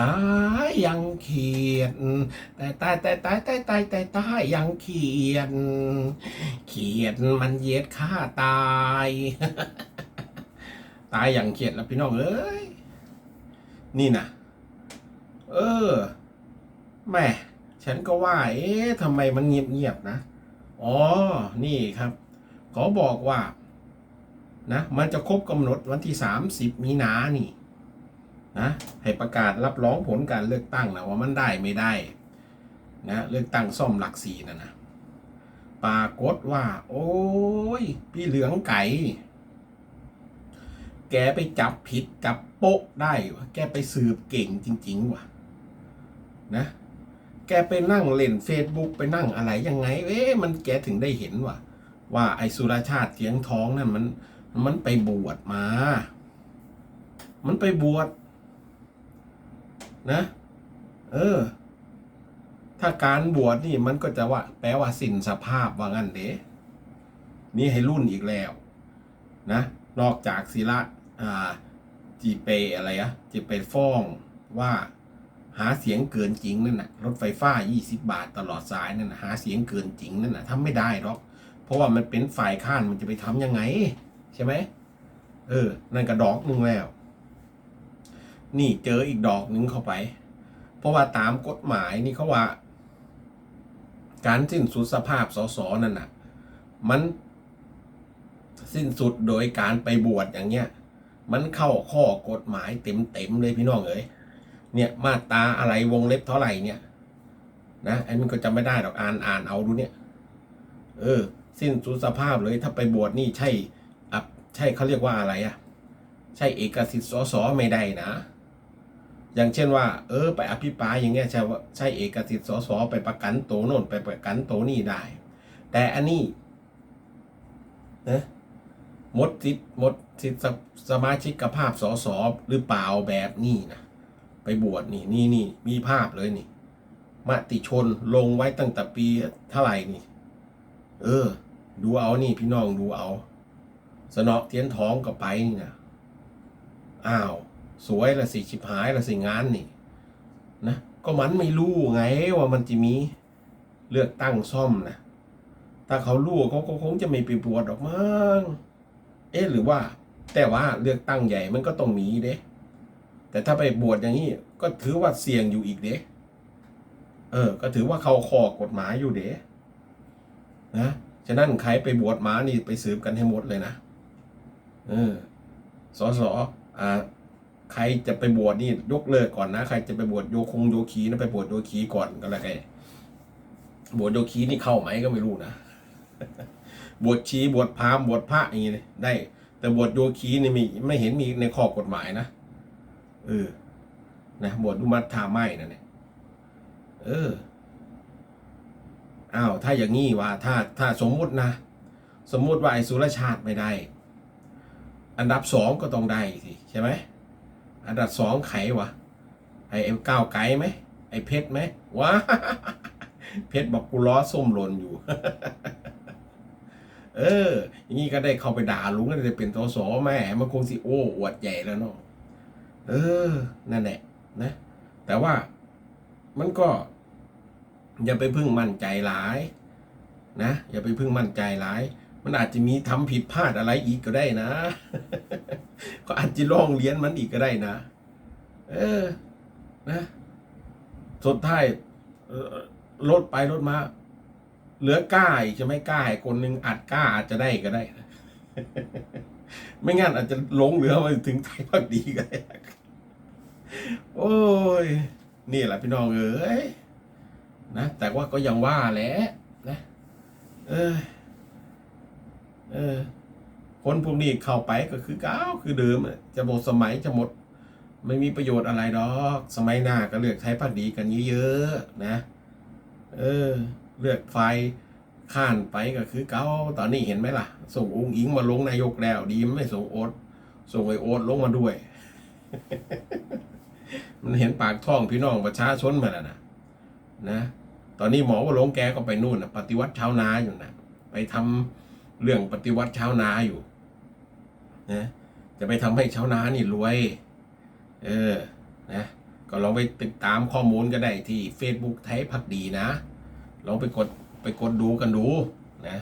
ตายยังเขียดแต่ตายแต่ตายแต่ตายแต่ตายยังเขียดเขียดมันเย็ดฆ่าตาย ตายอย่างเขียดแล้วพี่น้องเอ้ยนี่นะเออแม่ฉันก็ว่า เอ๊ะทำไมมันเงียบๆนะอ๋อนี่ครับขอบอกว่า นะ มันจะครบกำหนดวันที่30มีนานี่ นะให้ประกาศรับรองผลการเลือกตั้งนะว่ามันได้ไม่ได้นะเลือกตั้งซ่อมหลักสี่นะนะปรากฏว่า โอ้ย พี่เหลืองไก่ แกไปจับผิดจับโป๊ะได้วะแกไปสืบเก่งจริง ๆ ว่ะ นะ แกไปนั่งเล่นเฟซบุ๊กไปนั่งอะไรยังไง เอ๊ะมันแกถึงได้เห็นว่ะ ว่าไอ้สุรชาติเสียงท้องนั่นมัน มันไปบวชมา มันไปบวช นะ เออ ถ้าการบวชนี่มันก็จะว่า แปลว่าสิ้นสภาพว่างั้นเด้นี่ให้รุ่นอีกแล้ว นะ นอกจากศิละอ่าจีเปอะไรอะจีเปฟ้องว่าหาเสียงเกินจริงนั่นนะรถไฟฟ้า 20 บาทตลอดสายนั่นนะหาเสียงเกินจริงนั่นนะทำไม่ได้หรอก เพราะว่ามันเป็นฝ่ายข้านมันจะไปทำยังไง ใช่ไหมเออ นั่นก็ดอกหนึ่งแล้ว นี่เจออีกดอกหนึ่งเข้าไป เพราะว่าตามกฎหมายนี่เขาว่า การสิ้นสุดสภาพสสนั่นน่ะ มันสิ้นสุดโดยการไปบวชอย่างเงี้ย มันเข้าข้อกฎหมายเต็มๆเลยพี่น้องเอ๋ยเนี่ยมาตาอะไรวงเล็บเท่าไหร่เนี่ย นะไอ้มันก็จำไม่ได้หรอกอ่านอ่านเอาดูเนี่ย เออ สิ้นสุดสภาพเลยถ้าไปบวชนี่ใช่อะใช่เขาเรียกว่าอะไรอะ ใช่เอกสิทธิ์สสไม่ได้นะ อย่างเช่นว่า เออ ไปอภิปรายอย่างเงี้ยใช่ว่าใช่เอกสิทธิ์สสไปประกันโตโน่นไปประกันโตนี่ได้ แต่อันนี้นะหมดสิทธิ์หมดสิทธิ์สมาชิกภาพสสหรือเปล่าแบบนี้นะไปบวชนี่นี่นี่มีภาพเลยนี่มติชนลงไว้ตั้งแต่ปีเท่าไหร่นี่ เออ ดูเอานี่พี่น้องดูเอา สนอเทียนท้องก็ไปนี่นะอ้าว สวยละสิชิบหายละสิงานนี่นะก็มันไม่รู้ไงว่ามันจะมีเลือกตั้งซ่อมนะถ้าเขารู้เขาก็คงจะไม่ไปบวชออกมั้งเอ๊ะหรือว่า แต่ว่าเลือกตั้งใหญ่มันก็ต้องมีเด้แต่ถ้าไปบวชอย่างนี้ก็ถือว่าเสี่ยงอยู่อีกเด้เออ ก็ถือว่าเขาขอกฎหมายอยู่เด้นะฉะนั้นใครไปบวชมานี่ไปสืบกันให้หมดเลยนะเออสอสออ่า ใครจะไปบวชนี่ยกเลิกก่อนนะใครจะไปบวชโยคงโยคีนะไปบวชโยคีก่อนก็แล้วกันบวชโยคีนี่เข้าไหมก็ไม่รู้นะบวชชีบวชพราหมณ์บวชพระอย่างนี้ได้ แต่บวชโยคีนี่มีไม่เห็นมีในข้อกฎหมายนะเออนะบวชดุมัตทาไม่นั่นเนี่ยเอออ้าวถ้าอย่างนี้ว่า ถ้าถ้าสมมุตินะ สมมุติว่าไอ้สุรชาติไม่ได้ อันดับสองก็ต้องได้สิใช่ไหม อันดับสองไขวะไอเอ็มก้าวไกลไหมไอเพชรไหมว้าเพชรบอกกูล้อส้มหล่นอยู่ เออ อย่างนี้ก็ได้เข้าไปด่าลุงก็ได้เป็นสสแม่มันคงสิโอ้อวดใหญ่แล้วเนาะเออ นั่นแหละนะ แต่ว่ามันก็ อย่าไปพึ่งมั่นใจหลาย นะอย่าไปพึ่งมั่นใจหลาย มันอาจจะมีทำผิดพลาดอะไรอีกก็ได้นะ ก็อาจจะลองเรียนมันอีกก็ได้นะ เออ นะสุดท้ายลดไปลดมา เหลือกล้าจะไม่กล้าคนหนึ่งอาจกล้าอาจจะได้ก็ได้นะไม่งั้นอาจจะหลงเหลือมาถึงไทยพักดีก็ได้โอ้ย นี่แหละพี่น้องเอ้ยนะแต่ว่าก็ยังว่าแหละนะ เออ เออ คนพวกนี้เข้าไปก็คือก้าวคือเดิมจะหมดสมัยจะหมด ไม่มีประโยชน์อะไรดอก สมัยหน้าก็เลือกไทยพักดีกันเยอะๆนะ เออ เลือกไฟข้านไปก็คือเก้าตอนนี้เห็นไหมล่ะ ส่งองค์อิงมาลงนายกแล้ว ดีไม่ส่งโอ๊ตส่งไอโอ๊ตลงมาด้วย มันเห็นปากท้องพี่น้องประชาชนมาแล้วนะนะ ตอนนี้หมอว่าลงแกก็ไปนู่นนะปฏิวัติชาวนาอยู่นะไปทำเรื่องปฏิวัติชาวนาอยู่ นะจะไปทำให้ชาวนานี่รวย เออ นะ ก็ลองไปติดตามข้อมูลก็ได้ที่ Facebook ไทยพักดีนะ ลองไปกดไปกดดูกันดูนะ